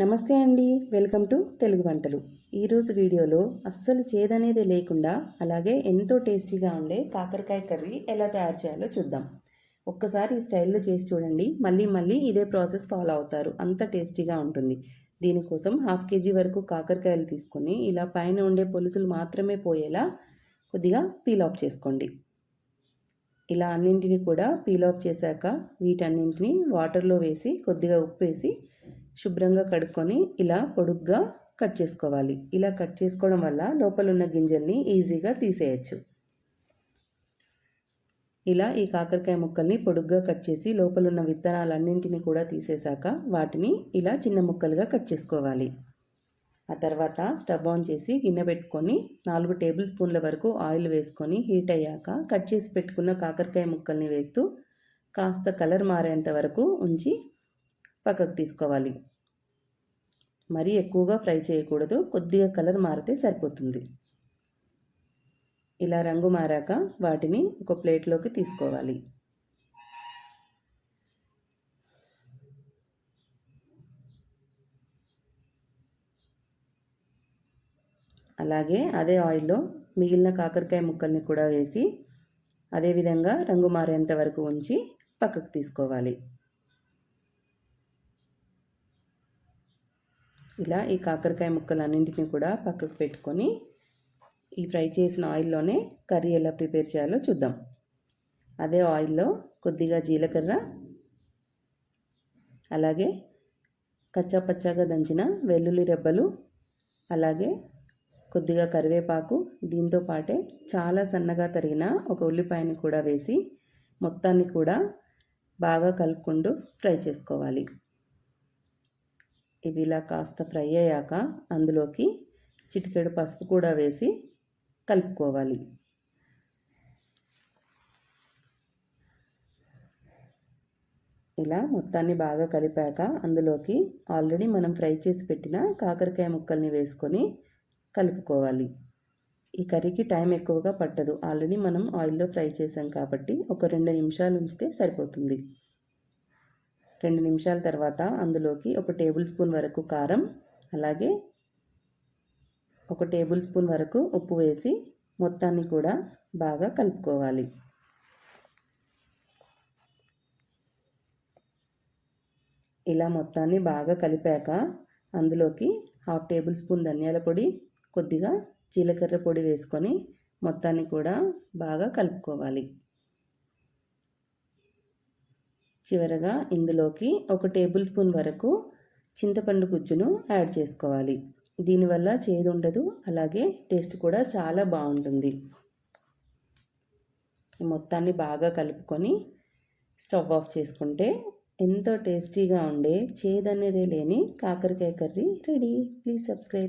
నమస్తే అండి. Welcome to Telugu వంటలు. ఈరోజు వీడియోలో అస్సలు చేదనేది లేకుండా అలాగే ఎంతో టేస్టీగా ఉండే కాకరకాయ కర్రీ ఎలా తయారు చేయాలో చూద్దాం. ఒక్కసారి ఈ స్టైల్లో చేసి చూడండి. మళ్ళీ మళ్ళీ ఇదే ప్రాసెస్ ఫాలో అవుతారు. అంత టేస్టీగా ఉంటుంది. దీనికోసం హాఫ్ కేజీ వరకు కాకరకాయలు తీసుకొని ఇలా పైన ఉండే పొలుసులు మాత్రమే పోయేలా కొద్దిగా పీల్ ఆఫ్ చేసుకోండి. ఇలా అన్నింటినీ కూడా పీల్ ఆఫ్ చేశాక వీటన్నింటినీ వాటర్లో వేసి కొద్దిగా ఉప్పు వేసి శుభ్రంగా కడుక్కొని ఇలా పొడుగ్గా కట్ చేసుకోవాలి. ఇలా కట్ చేసుకోవడం వల్ల లోపల ఉన్న గింజల్ని ఈజీగా తీసేయచ్చు. ఇలా ఈ కాకరకాయ ముక్కల్ని పొడుగ్గా కట్ చేసి లోపల ఉన్న విత్తనాలన్నింటినీ కూడా తీసేశాక వాటిని ఇలా చిన్న ముక్కలుగా కట్ చేసుకోవాలి. ఆ తర్వాత స్టవ్ ఆన్ చేసి గిన్నె పెట్టుకొని నాలుగు టేబుల్ స్పూన్ల వరకు ఆయిల్ వేసుకొని హీట్ అయ్యాక కట్ చేసి పెట్టుకున్న కాకరకాయ ముక్కల్ని వేస్తూ కాస్త కలర్ మారేంత వరకు ఉంచి పక్కకు తీసుకోవాలి. మరీ ఎక్కువగా ఫ్రై చేయకూడదు. కొద్దిగా కలర్ మారితే సరిపోతుంది. ఇలా రంగు మారాక వాటిని ఒక ప్లేట్లోకి తీసుకోవాలి. అలాగే అదే ఆయిల్లో మిగిలిన కాకరకాయ ముక్కల్ని కూడా వేసి అదేవిధంగా రంగు మారేంత వరకు ఉంచి పక్కకు తీసుకోవాలి. ఇలా ఈ కాకరకాయ ముక్కలు అన్నింటిని కూడా పక్కకు పెట్టుకొని ఈ ఫ్రై చేసిన ఆయిల్లోనే కర్రీ ఎలా ప్రిపేర్ చేయాలో చూద్దాం. అదే ఆయిల్లో కొద్దిగా జీలకర్ర అలాగే కచ్చా పచ్చాగా దంచిన వెల్లుల్లి రెబ్బలు అలాగే కొద్దిగా కరివేపాకు దీంతో పాటే చాలా సన్నగా తరిగిన ఒక ఉల్లిపాయని కూడా వేసి మొత్తాన్ని కూడా బాగా కలుపుకుంటూ ఫ్రై చేసుకోవాలి. ఇవి ఇలా కాస్త ఫ్రై అయ్యాక అందులోకి చిటికెడు పసుపు కూడా వేసి కలుపుకోవాలి. ఇలా మొత్తాన్ని బాగా కలిపాక అందులోకి ఆల్రెడీ మనం ఫ్రై చేసి పెట్టిన కాకరకాయ ముక్కల్ని వేసుకొని కలుపుకోవాలి. ఈ కర్రీకి టైం ఎక్కువగా పట్టదు. ఆల్రెడీ మనం ఆయిల్లో ఫ్రై చేసాం కాబట్టి ఒక రెండు నిమిషాలు ఉంచితే సరిపోతుంది. రెండు నిమిషాల తర్వాత అందులోకి ఒక టేబుల్ స్పూన్ వరకు కారం అలాగే ఒక టేబుల్ స్పూన్ వరకు ఉప్పు వేసి మొత్తాన్ని కూడా బాగా కలుపుకోవాలి. ఇలా మొత్తాన్ని బాగా కలిపాక అందులోకి హాఫ్ టేబుల్ స్పూన్ ధనియాల పొడి కొద్దిగా జీలకర్ర పొడి వేసుకొని మొత్తాన్ని కూడా బాగా కలుపుకోవాలి. చివరగా ఇందులోకి ఒక టేబుల్ స్పూన్ వరకు చింతపండు గుజ్జును యాడ్ చేసుకోవాలి. దీనివల్ల చేదు ఉండదు అలాగే టేస్ట్ కూడా చాలా బాగుంటుంది. మొత్తాన్ని బాగా కలుపుకొని స్టవ్ ఆఫ్ చేసుకుంటే ఎంతో టేస్టీగా ఉండే చేదనేదే లేని కాకరకాయ కర్రీ రెడీ. Please subscribe.